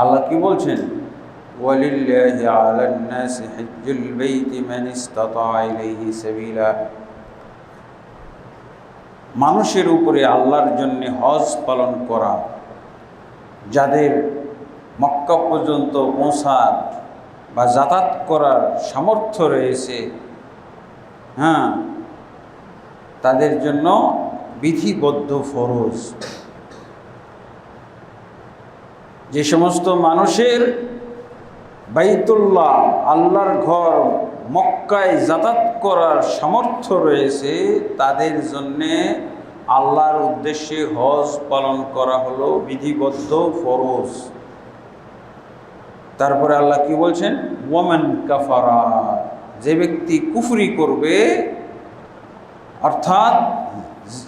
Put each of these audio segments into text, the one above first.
আল্লাহ কি বলছেন? মান মানুষের উপরে আল্লাহর জন্য হজ পালন করা, যাদের মক্কা পর্যন্ত পৌঁছার বা যাতায়াত করার সামর্থ্য রয়েছে হ্যাঁ তাদের জন্য বিধিবদ্ধ ফরজ। যে সমস্ত মানুষের বাইতুল্লাহ, আল্লাহর ঘর মক্কায় যাতায়াত করার সামর্থ্য রয়েছে, তাদের জন্যে আল্লাহর উদ্দেশ্যে হজ পালন করা হলো বিধিবদ্ধ ফরজ। তারপরে আল্লাহ কি বলছেন? ওয়ামান কাফারা, যে ব্যক্তি কুফরি করবে, অর্থাৎ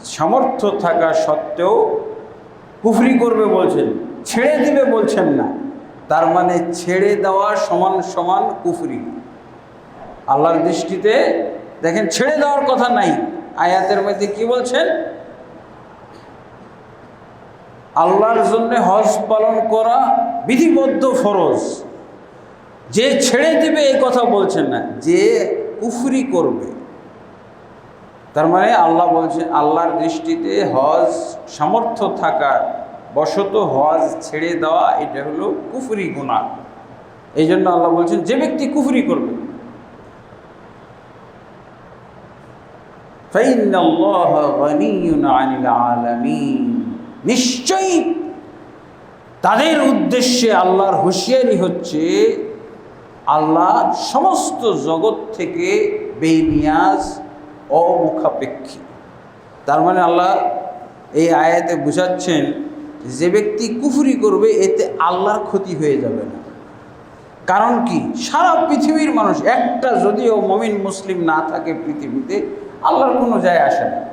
সামর্থ্য থাকা সত্ত্বেও কুফরি করবে বলছেন। ছেড়ে দিবে বলছেন না। তার মানে ছেড়ে দেওয়া সমান সমান কুফরি। আল্লাহর দৃষ্টিতে দেখেন, ছেড়ে দেওয়ার কথা নাই। আয়াতের মধ্যে কি বলছেন? আল্লাহর জন্য হজ পালন করা বিধিবদ্ধ ফরজ। যে ছেড়ে দিবে এই কথা বলছেন না, যে কুফরি করবে। তার মানে আল্লাহ বলছেন, আল্লাহর দৃষ্টিতে হজ সামর্থ্য থাকা বশত হজ ছেড়ে দেওয়া, এটা হলো কুফরি গুণা এই জন্য আল্লাহ বলছেন, যে ব্যক্তি কুফরি করবে। নিশ্চয়ই তাদের উদ্দেশ্যে আল্লাহর হুঁশিয়ারি হচ্ছে, আল্লাহ সমস্ত জগৎ থেকে বেনিয়াজ, অমুখাপেক্ষী। তার মানে আল্লাহ এই আয়াতে বুঝাচ্ছেন যে ব্যক্তি কুফরি করবে, এতে আল্লাহর ক্ষতি হয়ে যাবে না। কারণ কি? সারা পৃথিবীর মানুষ, একটা যদিও মমিন, মুসলিম না থাকে পৃথিবীতে, আল্লাহর কোনো যায় আসে না।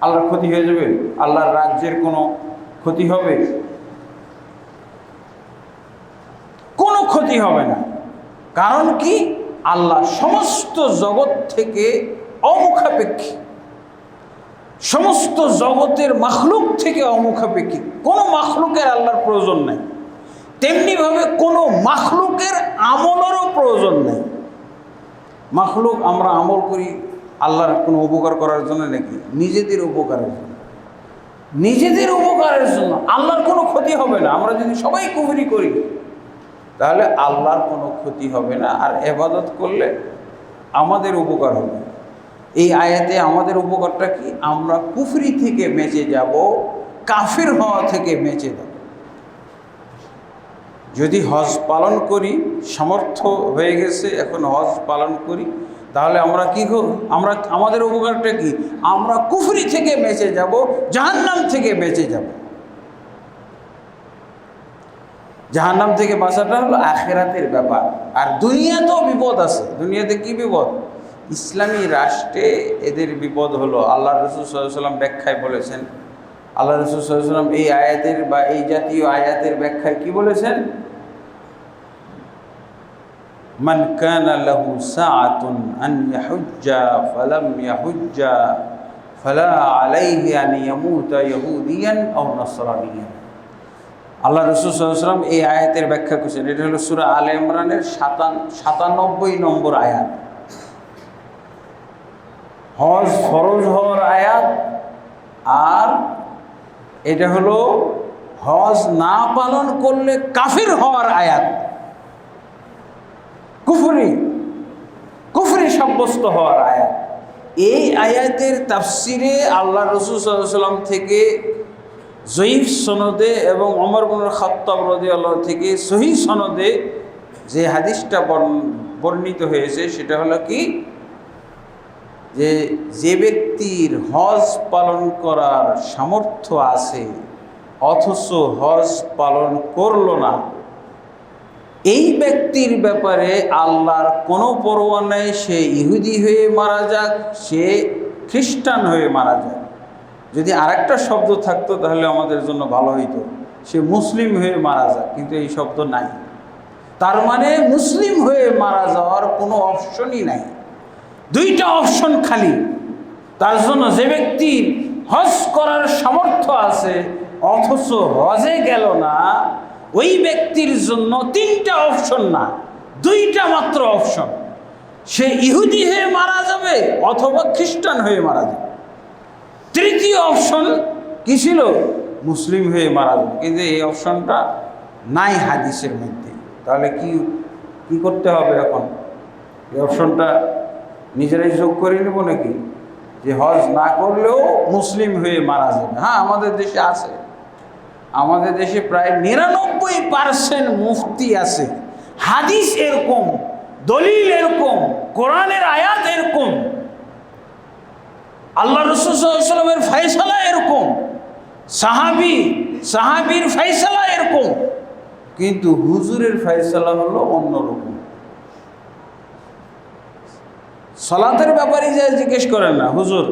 আল্লাহর ক্ষতি হয়ে যাবে, আল্লাহর রাজ্যের কোনো ক্ষতি হবে। কোনো ক্ষতি হবে না। কারণ কি? আল্লাহ সমস্ত জগৎ থেকে অমুখাপেক্ষী। সমস্ত জগতের মাখলুক থেকে অমুখাপেক্ষী। কোনো মাখলুকের আল্লাহর প্রয়োজন নেই। তেমনিভাবে কোনো মাখলুকের আমলেরও প্রয়োজন নেই। মাখলুক আমরা আমল করি আল্লাহর কোনো উপকার করার জন্য নাকি? নিজেদের উপকারের জন্য। নিজেদের উপকারের জন্য। আল্লাহর কোনো ক্ষতি হবে না। আমরা যদি সবাই কুফরি করি, তাহলে আল্লাহর কোনো ক্ষতি হবে না। আর এবাদত করলে আমাদের উপকার হবে। এই আয়াতে আমাদের উপকারটা কি? আমরা কুফরি থেকে বেঁচে যাব, কাফির হওয়া থেকে বেঁচে যাব। যদি হজ পালন করি, সামর্থ্য হয়ে গেছে, এখন হজ পালন করি, তাহলে আমরা কি করব? আমরা, আমাদের উপকারটা কি? আমরা কুফরি থেকে বেঁচে যাব, জাহান্নাম থেকে বেঁচে যাব। জাহান্নাম থেকে বাঁচাটা হলো আখেরাতের ব্যাপার। আর দুনিয়াতেও বিপদ আছে। দুনিয়াতে কি বিপদ? ইসলামী রাষ্ট্রে এদের বিপদ হলো আল্লাহ রসুল সাল্লাম ব্যাখ্যায় বলেছেন আল্লাহ রসুল সাল্লাম এই আয়াতের বা এই জাতীয় আয়াতের ব্যাখ্যায় কি বলেছেন من كان له ساعة أن يحج فلم يحج فلا عليه أن يموت يهوديا أو نصرانيا আল্লাহ রসুল সাল্লাম এই আয়াতের ব্যাখ্যা করছেন এটা হলো সুরা আলে ইমরানের সাতান সাতানব্বই নম্বর আয়াত হজ ফরজ হওয়ার আয়াত, আর এটা হলো হজ না পালন করলে কাফির হওয়ার আয়াত। কুফরি কুফরি সাব্যস্ত হওয়ার আয়াত। এই আয়াতের তাফসিরে আল্লাহ রসুল সাল্লাম থেকে জয়ীফ সনদে এবং অমর গুনুর খত্তাব রদি আল্লাহ থেকে সহি সনদে যে হাদিসটা বর্ণিত হয়েছে, সেটা হলো কি? যে যে ব্যক্তির হজ পালন করার সামর্থ্য আছে, অথচ হজ পালন করল না, এই ব্যক্তির ব্যাপারে আল্লাহর কোনো পরোয়া নেই, সে ইহুদি হয়ে মারা যাক, সে খ্রিস্টান হয়ে মারা যাক। যদি আরেকটা শব্দ থাকতো, তাহলে আমাদের জন্য ভালো হইতো, সে মুসলিম হয়ে মারা যাক, কিন্তু এই শব্দ নাই। তার মানে মুসলিম হয়ে মারা যাওয়ার কোনো অপশনই নাই। দুইটা অপশন খালি। তার জন্য যে ব্যক্তি হজ করার সামর্থ্য আছে, অথচ হজে গেল না, ওই ব্যক্তির জন্য তিনটা অপশন না, দুইটা মাত্র অপশন। সে ইহুদি হয়ে মারা যাবে অথবা খ্রিস্টান হয়ে মারা যাবে। তৃতীয় অপশন কি ছিল? মুসলিম হয়ে মারা যাবে। কিন্তু এই অপশনটা নাই হাদিসের মধ্যে। তাহলে কি কি করতে হবে এখন? এই অপশনটা নিজেরাই যোগ করে নেব নাকি? যে হজ না করলেও মুসলিম হয়ে মারা যাবে। হ্যাঁ আমাদের দেশে আছে। আমাদের দেশে প্রায় নিরানব্বই পার্সেন্ট মুফতি আছে। হাদিস এরকম, দলিল এরকম, কোরআনের আয়াত এরকম। আল্লাহ রসুলের ফয়সালা এরকম। সাহাবি, সাহাবির ফয়সালা এরকম। কিন্তু হুজুরের ফয়সালা হলো অন্যরকম সলাতের ব্যাপারে যা জিজ্ঞেস করেন না, হুজুর,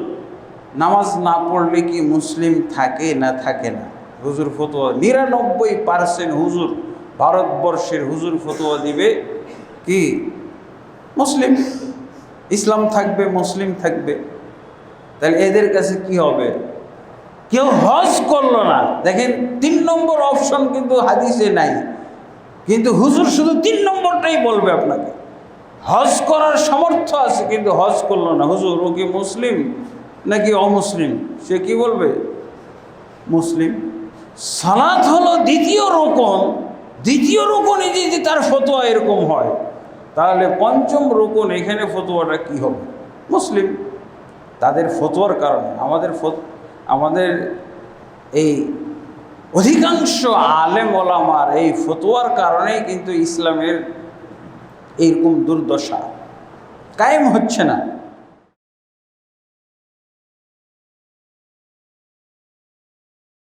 নামাজ না পড়লে কি মুসলিম থাকে না থাকে না? হুজুর ফতোয়া, নিরানব্বই পার্সেন্ট হুজুর ভারতবর্ষের হুজুর ফতোয়া দিবে কি? মুসলিম। ইসলাম থাকবে, মুসলিম থাকবে। তাহলে এদের কাছে কি হবে? কেউ হজ করল না। দেখেন, তিন নম্বর অপশন কিন্তু হাদিসে নাই। কিন্তু হুজুর শুধু তিন নম্বরটাই বলবে আপনাকে। হজ করার সামর্থ্য আছে, কিন্তু হজ করল না। হুজুর, ও কি মুসলিম নাকি অমুসলিম? সে কি বলবে? মুসলিম। সালাত হলো দ্বিতীয় রোকন। দ্বিতীয় রোকনে যদি তার ফতোয়া এরকম হয়, তাহলে পঞ্চম রোকন এখানে ফতোয়াটা কি হবে? মুসলিম। তাদের ফতোয়ার কারণে। আমাদের আমাদের এই অধিকাংশ আলেম ওলামার এই ফতোয়ার কারণেই কিন্তু ইসলামের এইরকম দুর্দশা। কায়েম হচ্ছে না।